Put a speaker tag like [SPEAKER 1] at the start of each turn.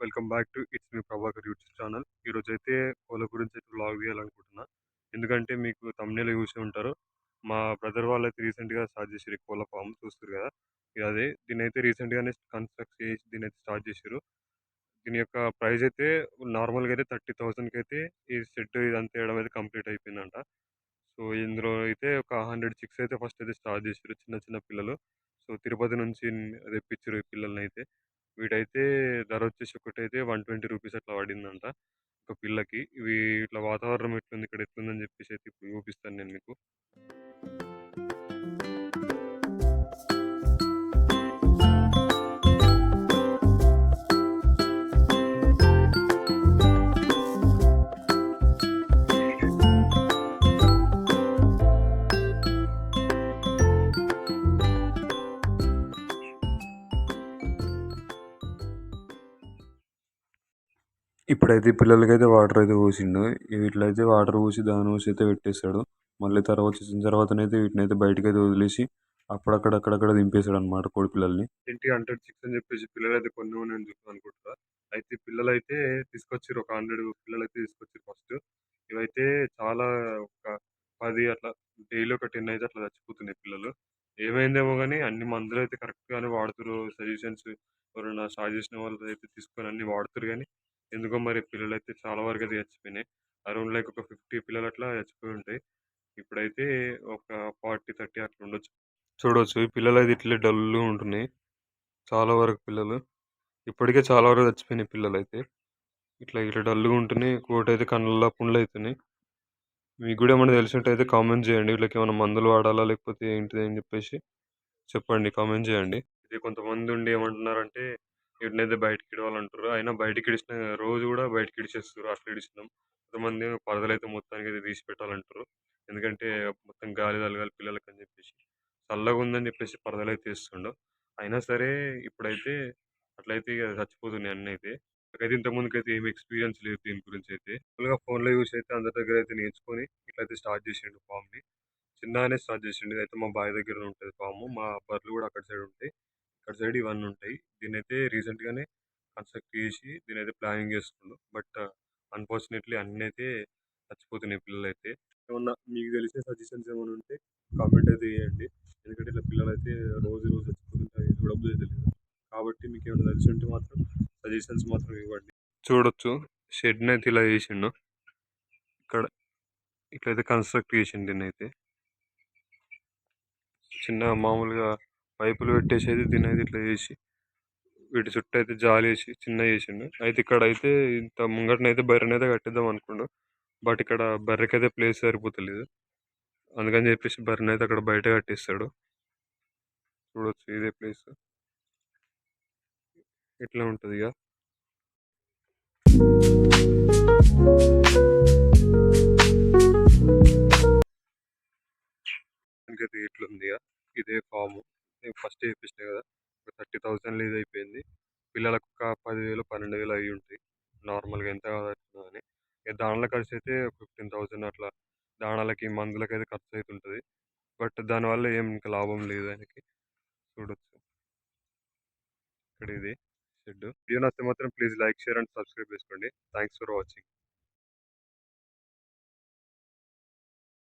[SPEAKER 1] Welcome back to it's me Prabhakar YouTube channel. ఈరోజు అయితే కోళ్ళ గురించి అయితే బ్లాగ్ తీయాలనుకుంటున్నా. ఎందుకంటే మీకు తమిళలో చూసి ఉంటారు. మా బ్రదర్ వాళ్ళు అయితే రీసెంట్గా స్టార్ట్ చేసారు కోళ్ళ ఫామ్ చూస్తారు కదా. ఇది అదే దీని అయితే రీసెంట్గానే కన్స్ట్రక్ట్ చేసి దీని అయితే స్టార్ట్ చేశారు దీని యొక్క ప్రైస్ అయితే నార్మల్గా అయితే థర్టీ థౌసండ్కి అయితే ఈ సెట్ ఇదంతా వేయడం అయితే కంప్లీట్ అయిపోయిందంట. సో ఇందులో అయితే ఒక హండ్రెడ్ చిక్స్ అయితే ఫస్ట్ అయితే స్టార్ట్ చేశారు చిన్న చిన్న పిల్లలు. సో తిరుపతి నుంచి తెప్పించారు ఈ పిల్లల్ని అయితే వీటైతే ధర వచ్చేసి ఒకటైతే వన్ ట్వంటీ రూపీస్ అట్లా పడిందంట. ఒక పిల్లకి. ఇవి ఇట్లా వాతావరణం ఎట్లుంది ఇక్కడ ఎట్లుందని చెప్పేసి అయితే ఇప్పుడు చూపిస్తాను నేను మీకు. ఇప్పుడైతే పిల్లలకైతే వాటర్ అయితే పోసిండు. వీటిలో వాటర్ పోసి దాని పోసి అయితే పెట్టేశాడు మళ్ళీ తర్వాత వచ్చిన తర్వాతనైతే వీటిని అయితే బయటకు అయితే వదిలేసి అప్పుడక్కడ అక్కడక్కడ దింపేశాడు అనమాట కోడి పిల్లల్ని. ఏంటి హండ్రెడ్ చిక్స్ అని చెప్పేసి పిల్లలు అయితే కొన్ని ఉన్నాయని చెప్పి అనుకుంటా అయితే పిల్లలు అయితే తీసుకొచ్చారు ఒక హండ్రెడ్ పిల్లలు అయితే తీసుకొచ్చారు ఫస్ట్. ఇవైతే చాలా ఒక పది అట్లా డైలీ ఒక టెన్ అయితే అట్లా చచ్చిపోతున్నాయి పిల్లలు. ఏమైందేమో కానీ అన్ని మందులు అయితే కరెక్ట్గానే గానే సజెషన్స్ ఎవరైనా స్టార్ట్ చేసిన వాళ్ళు అయితే తీసుకొని అన్ని వాడుతారు కానీ ఎందుకో మరి పిల్లలు అయితే చాలా వరకు అయితే చచ్చిపోయినాయి. అరౌండ్ లైక్ ఒక ఫిఫ్టీ పిల్లలు అట్లా చచ్చిపోయి ఉంటాయి. ఇప్పుడైతే ఒక ఫార్టీ థర్టీ అట్లా ఉండొచ్చు. చూడవచ్చు ఈ పిల్లలు అయితే ఇట్లే డల్గా ఉంటున్నాయి. చాలా వరకు పిల్లలు. ఇప్పటికే చాలా వరకు చచ్చిపోయినాయి పిల్లలు అయితే ఇట్లా ఇట్లా డల్గా ఉంటున్నాయి. కోటి అయితే కళ్ళల్లో పుండ్లు అవుతున్నాయి మీకు కూడా ఏమైనా తెలిసినట్టయితే అయితే కామెంట్ చేయండి. వీళ్ళకి ఏమైనా మందులు వాడాలా? లేకపోతే ఏంటిది అని చెప్పేసి చెప్పండి. కామెంట్ చేయండి. ఇది కొంతమంది ఉండి ఏమంటున్నారంటే వీటినైతే బయటకి ఇడవాలంటారు అయినా బయటకి ఇడిచిన రోజు కూడా బయటకి ఇడిచేస్తారు అట్లా ఇడిచినాం కొంతమంది పరదలు అయితే మొత్తానికి అయితే తీసి పెట్టాలంటారు. ఎందుకంటే మొత్తం గాలి తలగాలి పిల్లలకి అని చెప్పేసి చల్లగా ఉందని చెప్పేసి పరదలు అయితే తీస్తుండవు అయినా సరే ఇప్పుడైతే అట్లయితే ఇక చచ్చిపోతున్నాయి అన్నీ అయితే. నాకైతే ఇంత అయితే ఏమి ఎక్స్పీరియన్స్ లేదు దీని గురించి అయితే. ఫుల్గా ఫోన్లో యూస్ అయితే అందరి దగ్గర అయితే నేర్చుకొని ఇట్లయితే స్టార్ట్ చేసిండు ఫామ్ని. చిన్నగానే స్టార్ట్ చేసిండు. అయితే మా బాయ్ దగ్గర ఉంటుంది ఫామ్. మా బర్రెలు కూడా అక్కడ సైడ్ ఉంటాయి. ఇక్కడ సైడ్ ఇవన్నీ ఉంటాయి. దీని అయితే రీసెంట్గానే కన్స్ట్రక్ట్ చేసి దీని అయితే ప్లానింగ్ చేసుకుండు బట్ అన్ఫార్చునేట్లీ అన్నీ అయితే చచ్చిపోతున్నాయి పిల్లలు అయితే ఏమన్నా మీకు తెలిసే సజెషన్స్ ఏమైనా ఉంటే కామెంట్ అయితే చేయండి. ఎందుకంటే ఇట్లా పిల్లలు అయితే రోజు రోజు చచ్చిపోతుంటారు. ఇది కూడా తెలియదు కాబట్టి మీకు ఏమైనా తెలిసి ఉంటే మాత్రం సజెషన్స్ మాత్రం ఇవ్వండి. చూడొచ్చు. షెడ్ని అయితే ఇలా చేసిండు. ఇక్కడ ఇట్లయితే కన్స్ట్రక్ట్ చేసిండు దీన్ని అయితే చిన్న మామూలుగా పైపులు పెట్టేసేది దీని అయితే ఇట్లా చేసి వీటి చుట్టూ అయితే జాలేసి వేసి చిన్న చేసిండు. అయితే ఇక్కడ అయితే ఇంత ముంగటనైతే బర్రెనైతే కట్టిద్దాం అనుకుండు. బట్ ఇక్కడ బర్రెకైతే ప్లేస్ సరిపోతలేదు. అందుకని చెప్పేసి బర్రెని అయితే అక్కడ బయట కట్టేస్తాడు. చూడొచ్చు ఇదే ప్లేస్. ఇట్లా ఉంటుంది ఇక ఇట్లుంది ఇక ఇదే ఫాము. ఫస్ట్ చేపించిన కదా ఒక థర్టీ థౌసండ్ ఇది అయిపోయింది పిల్లలకు ఒక పదివేలు పన్నెండు వేలు అయ్యి ఉంటాయి. నార్మల్గా ఎంత అని ఇక దానిలో ఖర్చు అయితే ఫిఫ్టీన్ థౌసండ్ అట్లా. దానాలకి మందులకి అయితే ఖర్చు అవుతుంటుంది బట్ దానివల్ల ఏం ఇంకా లాభం లేదు ఆయనకి. చూడొచ్చు. ఇక్కడ ఇది షెడ్ వీడియో నచ్చితే మాత్రం please like share and subscribe చేసుకోండి. Thanks for watching.